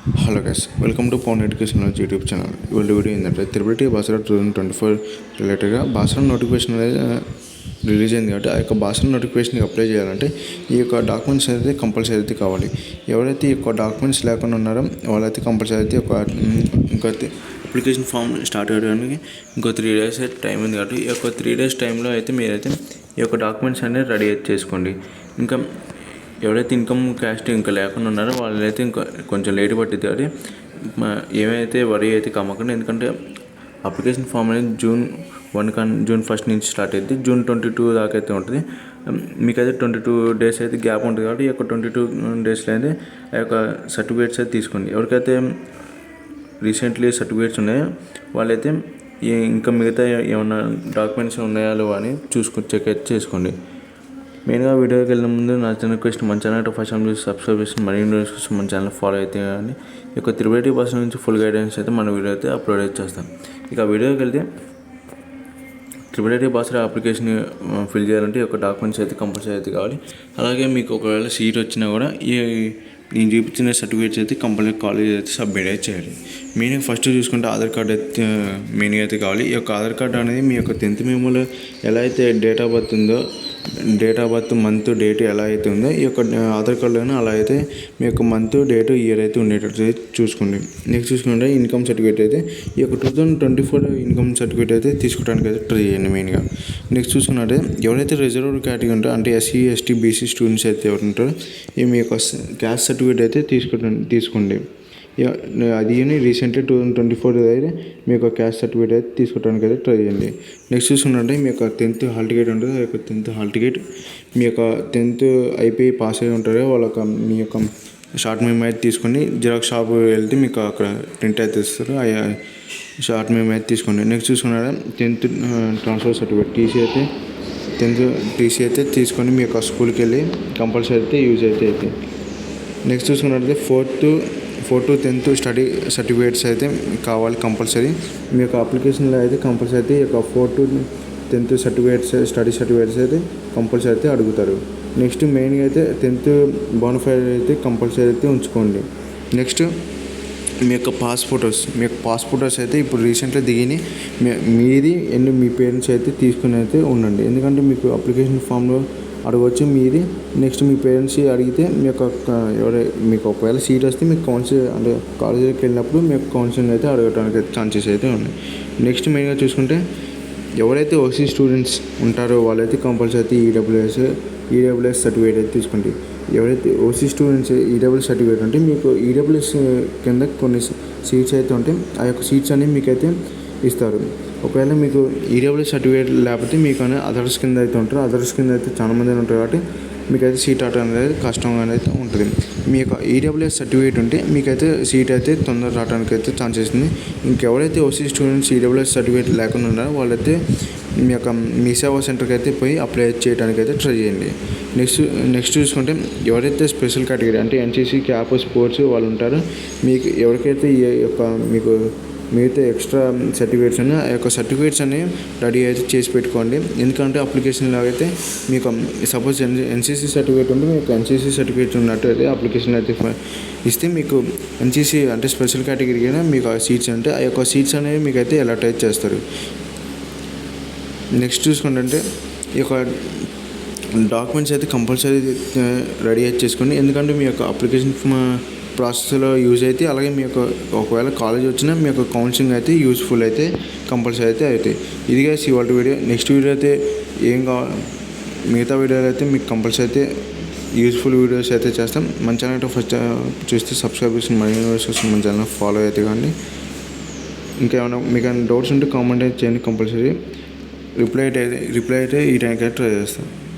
Hello guys welcome to Pavan education YouTube channel ఇవాళ video ఏంటంటే Tirupati Basara two thousand twenty four రిలేటెడ్గా Basara notification అనేది release అయింది కాబట్టి ఆ యొక్క బాసరా నోటిఫికేషన్కి అప్లై చేయాలంటే ఈ యొక్క డాక్యుమెంట్స్ అయితే కంపల్సరీ అయితే కావాలి. ఎవరైతే ఈ యొక్క డాక్యుమెంట్స్ లేకుండా ఉన్నారో వాళ్ళైతే కంపల్సరీ అయితే ఒక ఇంకో అప్లికేషన్ ఫామ్ స్టార్ట్ అవ్వడానికి ఇంకో త్రీ డేస్ అయితే టైం ఉంది కాబట్టి ఈ యొక్క త్రీ డేస్ టైంలో అయితే మీరైతే ఈ యొక్క డాక్యుమెంట్స్ అనేది రెడీ అయితే చేసుకోండి. ఇంకా ఎవరైతే ఇన్కమ్ క్యాస్ట్ ఇంకా లేకుండా ఉన్నారో వాళ్ళైతే ఇంకా కొంచెం లేట్ పట్టింది కాబట్టి ఏమైతే వరి అయితే కమ్మకండి ఎందుకంటే అప్లికేషన్ ఫామ్ అనేది జూన్ వన్ కానీ జూన్ ఫస్ట్ నుంచి స్టార్ట్ అయింది జూన్ ట్వంటీ టూ దాకా అయితే ఉంటుంది. Um, మీకైతే ట్వంటీ టూ డేస్ అయితే గ్యాప్ ఉంటుంది కాబట్టి ఈ యొక్క ట్వంటీ టూ డేస్లో అయితే ఆ యొక్క సర్టిఫికేట్స్ అయితే తీసుకోండి. ఎవరికైతే రీసెంట్లీ సర్టిఫికేట్స్ ఉన్నాయో వాళ్ళైతే ఇంకా మిగతా ఏమన్నా డాక్యుమెంట్స్ ఉన్నాయా అని చూసుకొని చెక్ అయితే చేసుకోండి. మెయిన్గా వీడియోకి వెళ్ళిన ముందు నా చిన్న రిక్వెస్ట్ మన ఛానల్ ఫస్ట్ టైం చూసి సబ్స్క్రైబ్ చేసి మరి వీడియోస్ కోసం మన ఛానల్ ఫాలో అయితే కానీ ఈ యొక్క తిరుపతి బస్ నుంచి ఫుల్ గైడెన్స్ అయితే మన వీడియో అయితే అప్లోడ్ అయితే చేస్తాం. ఇక వీడియోకి వెళ్తే ట్రిపుల్ ఐటీ అప్లికేషన్ ఫిల్ చేయాలంటే ఒక యొక్క డాక్యుమెంట్స్ అయితే కంపల్సరీ అయితే కావాలి. అలాగే మీకు ఒకవేళ సీట్ వచ్చినా కూడా ఈ నేను చూపించిన సర్టిఫికేట్స్ అయితే కంపల్సరీ కాలేజ్ అయితే సబ్మిట్ అయితే చేయాలి. మెయిన్గా ఫస్ట్ చూసుకుంటే ఆధార్ కార్డ్ అయితే మెయిన్గా అయితే కావాలి. ఈ యొక్క ఆధార్ కార్డ్ అనేది మీ యొక్క టెన్త్ మెమోలో ఎలా అయితే డేట్ ఆఫ్ బర్త్ ఉందో date of birth month date ఎలా అయితే ఉందో ఈ యొక్క ఆధార్ కార్డులోనే అలా అయితే మీ యొక్క మంత్ డేట్ ఇయర్ అయితే ఉండేటట్టు చూసుకోండి. నెక్స్ట్ చూసుకుంటే ఇన్కమ్ సర్టిఫికేట్ అయితే ఈ యొక్క two thousand twenty four income certificate అయితే తీసుకోవడానికి అయితే ట్రై చేయండి మెయిన్గా నెక్స్ట్ చూసుకున్నట్టే ఎవరైతే రిజర్వ్డ్ కేటగిరీ ఉంటారో అంటే ఎస్సీ ఎస్టీ బీసీ స్టూడెంట్స్ అయితే ఎవరు ఉంటారో ఈ మీ యొక్క క్యాస్ట్ సర్టిఫికేట్ అయితే తీసుకోండి తీసుకోండి. అది recently two thousand twenty four అయితే మీ యొక్క క్యాస్ట్ సర్టిఫికేట్ అయితే తీసుకోవడానికి అయితే ట్రై చేయండి. నెక్స్ట్ చూసుకుంటే మీ యొక్క టెన్త్ హాల్ టికెట్ ఉంటుంది? ఆ యొక్క టెన్త్ హాల్ టికెట్ మీ యొక్క టెన్త్ అయిపోయి పాస్ అయి ఉంటారో వాళ్ళ యొక్క మీ యొక్క షార్ట్ మెమో అయితే తీసుకొని జిరాక్స్ షాప్ వెళ్తే మీకు అక్కడ ప్రింట్ అయితే ఇస్తారు. ఆ షార్ట్ మెమో అయితే తీసుకోండి. నెక్స్ట్ చూసుకున్నారా టెన్త్ ట్రాన్స్ఫర్ సర్టిఫికేట్ టీసీ అయితే టెన్త్ టీసీ అయితే తీసుకొని మీ యొక్క స్కూల్కి వెళ్ళి కంపల్సరీ అయితే యూజ్ అయితే అయితే నెక్స్ట్ చూసుకున్నట్లయితే fourth four to tenth study certificates అయితే కావాలి కంపల్సరీ. మీ యొక్క అప్లికేషన్లో అయితే కంపల్సరీ అయితే ఈ యొక్క four to tenth certificates study certificates అయితే కంపల్సరీ అయితే అడుగుతారు. నెక్స్ట్ మెయిన్గా అయితే టెన్త్ బోనఫైడ్ అయితే కంపల్సరీ అయితే ఉంచుకోండి. నెక్స్ట్ మీ యొక్క పాస్పోర్టర్స్ మీ యొక్క పాస్పోర్టర్స్ అయితే ఇప్పుడు రీసెంట్గా దిగిని మీది అండ్ మీ పేరెంట్స్ అయితే తీసుకుని అయితే ఉండండి. ఎందుకంటే మీకు అప్లికేషన్ ఫామ్లో అడగవచ్చు మీది. నెక్స్ట్ మీ పేరెంట్స్ అడిగితే మీ యొక్క ఎవరై మీకు ఒకవేళ సీట్ వస్తే మీకు కౌన్సిల్ అంటే కాలేజీకి వెళ్ళినప్పుడు మీకు కౌన్సిలింగ్ అయితే అడగడానికి ఛాన్సెస్ అయితే ఉన్నాయి. నెక్స్ట్ మెయిన్గా చూసుకుంటే ఎవరైతే ఓసీ స్టూడెంట్స్ ఉంటారో వాళ్ళైతే కంపల్సరీ అయితే ఈడబ్ల్యూఎస్ ఈడబ్ల్యూఎస్ సర్టిఫికేట్ అయితే తీసుకోండి. ఎవరైతే ఓసీ స్టూడెంట్స్ ఈడబ్ల్యూఎస్ సర్టిఫికేట్ ఉంటే మీకు ఈడబ్ల్యూఎస్ కింద కొన్ని సీట్స్ అయితే ఉంటాయి ఆ యొక్క సీట్స్ అనేవి మీకైతే ఇస్తారు. ఒకవేళ మీకు ఈడబ్ల్యూ సర్టిఫికేట్ లేకపోతే మీకు అనేది అదర్స్ కింద అయితే ఉంటారు. అదర్స్ కింద అయితే చాలా మంది ఉంటారు కాబట్టి మీకైతే సీట్ రావటం అనేది కష్టంగా అయితే ఉంటుంది. మీ యొక్క ఈడబ్ల్యూఎస్ సర్టిఫికేట్ ఉంటే మీకైతే సీట్ అయితే తొందర రావడానికి అయితే ఛాన్స్ ఇస్తుంది. ఇంకెవరైతే ఓసీ స్టూడెంట్స్ ఈడబ్ల్యూఎస్ సర్టిఫికేట్ లేకుండా ఉన్నారో వాళ్ళైతే మీ యొక్క మీ సేవా సెంటర్కి అయితే పోయి అప్లై చేయడానికి అయితే ట్రై చేయండి. నెక్స్ట్ నెక్స్ట్ చూసుకుంటే ఎవరైతే స్పెషల్ కేటగిరీ అంటే ఎన్సీసీ క్యాప్ స్పోర్ట్స్ వాళ్ళు ఉంటారో మీకు ఎవరికైతే ఈ యొక్క మీకు మిగతా ఎక్స్ట్రా సర్టిఫికేట్స్ ఉన్నాయి ఆ యొక్క సర్టిఫికేట్స్ అనేవి రెడీ అయితే చేసి పెట్టుకోండి. ఎందుకంటే అప్లికేషన్ లాగైతే మీకు సపోజ్ ఎన్ ఎన్సీసీ సర్టిఫికేట్ ఉంటే మీకు ఎన్సీసీ సర్టిఫికేట్ ఉన్నట్టు అయితే అప్లికేషన్ అయితే ఇస్తే మీకు ఎన్సీసీ అంటే స్పెషల్ కేటగిరీ అయినా మీకు ఆ సీట్స్ అంటే ఆ యొక్క సీట్స్ అనేవి మీకు అయితే అలర్ట్ అయితే చేస్తారు. నెక్స్ట్ చూసుకుంటే ఈ యొక్క డాక్యుమెంట్స్ అయితే కంపల్సరీ రెడీ అయితే చేసుకోండి ఎందుకంటే మీ యొక్క అప్లికేషన్ ప్రాసెస్లో యూజ్ అయితే అలాగే మీ యొక్క ఒకవేళ కాలేజ్ వచ్చినా మీ యొక్క కౌన్సిలింగ్ అయితే యూస్ఫుల్ అయితే కంపల్సరీ అయితే అవుతాయి. ఇదిగా ఇవాళ వీడియో. నెక్స్ట్ వీడియో అయితే ఏం కావాలి మిగతా వీడియోలు అయితే మీకు కంపల్సరీ అయితే యూస్ఫుల్ వీడియోస్ అయితే చేస్తాం. మన ఛానల్ ఫస్ట్ చూస్తే సబ్స్క్రైబ్ చేసి మన వీడియోస్ మన ఛానల్ ఫాలో అయితే కానీ ఇంకేమైనా మీకు ఏమైనా డౌట్స్ ఉంటే కామెంట్ అయితే చేయండి కంపల్సరీ. రిప్లై అయితే రిప్లై అయితే ఈ టైంకి అయితే ట్రై చేస్తాను